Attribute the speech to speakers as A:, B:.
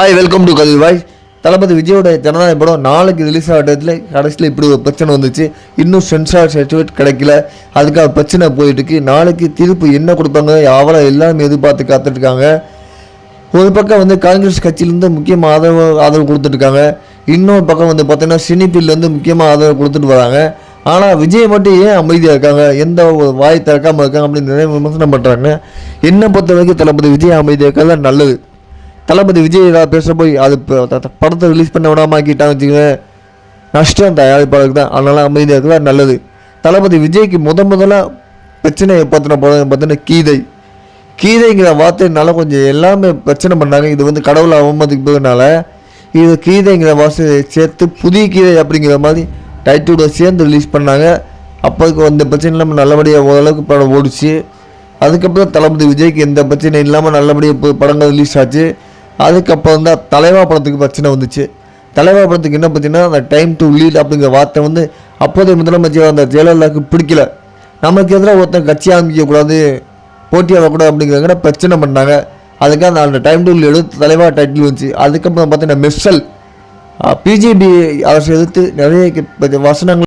A: Hi welcome to Kathirvai Thalapathy விஜயோட ஜனநாயக படம் நாளைக்கு ரிலீஸ் ஆகிறதுல கடைசியில் இப்படி ஒரு பிரச்சனை வந்துச்சு. இன்னும் சென்சார் சர்டிஃபிகேட் கிடைக்கல. அதுக்காக பிரச்சனை போயிட்டு இருக்கு. நாளைக்கு தீர்ப்பு என்ன கொடுப்பாங்க? அவளை எல்லாரும் எதிர்பார்த்து காத்துட்ருக்காங்க ஒரு பக்கம் வந்து காங்கிரஸ் கட்சியிலேருந்து முக்கியமாக ஆதரவு ஆதரவு கொடுத்துட்ருக்காங்க இன்னொரு பக்கம் வந்து பார்த்தீங்கன்னா சினிபிலேருந்து முக்கியமாக ஆதரவு கொடுத்துட்டு வராங்க. ஆனால் விஜய் மட்டும் ஏன் அமைதியாக இருக்காங்க? எந்த ஒரு வாய் திறக்காமல் இருக்காங்க அப்படின்னு நிறைய விமர்சனம் பண்ணுறாங்க என்னை பொறுத்த வரைக்கும் தளபதி விஜய் அமைதியாக இருக்கிறது நல்லது. தளபதி விஜய் ஏதாவது பேச போய் அது படத்தை ரிலீஸ் பண்ண விடாம ஆக்கிட்டாங்க வச்சுக்கோங்க நஷ்டம் தயாரிப்பாளருக்கு தான். அதனால அமைதியாக இருக்கிறது நல்லது. தளபதி விஜய்க்கு முத முதல்ல பிரச்சனை பார்த்தின படம் பார்த்தீங்கன்னா கீதை. கீதைங்கிற வார்த்தைனால கொஞ்சம் எல்லாமே பிரச்சனை பண்ணாங்க. இது வந்து கடவுளை அவமதிப்பதுனால இது கீதைங்கிற வார்த்தையை சேர்த்து புதிய கீதை அப்படிங்கிற மாதிரி டைட்டிலோட சேர்ந்து ரிலீஸ் பண்ணாங்க. அப்போதுக்கு வந்த பிரச்சனை இல்லாமல் நல்லபடியாக ஓரளவுக்கு படம் ஓடிச்சு. அதுக்கப்புறம் தளபதி விஜய்க்கு எந்த பிரச்சனையும் இல்லாமல் நல்லபடியாக படங்கள் ரிலீஸ் ஆச்சு. அதுக்கப்புறம் தான் தலைவா படத்துக்கு பிரச்சனை வந்துச்சு. தலைவா படத்துக்கு என்ன பார்த்தீங்கன்னா அந்த டைம் டு லீட் அப்படிங்கிற வார்த்தை வந்து அப்போதைய முதலமைச்சர் அந்த ஜெயலலிதாவுக்கு பிடிக்கல. நமக்கு எதிராக ஒருத்தன் கட்சி ஆரம்பிக்கக்கூடாது போட்டியாகக்கூடாது அப்படிங்கிறத பிரச்சனை பண்ணாங்க. அதுக்காக அந்த- அந்த டைம் டு எடுத்து தலைவா டைட்டில் வந்துச்சு. அதுக்கப்புறம் பார்த்தீங்கன்னா மெஸ்ஸல் பிஜேபி அரசு எதிர்த்து நிறைய வசனங்கள்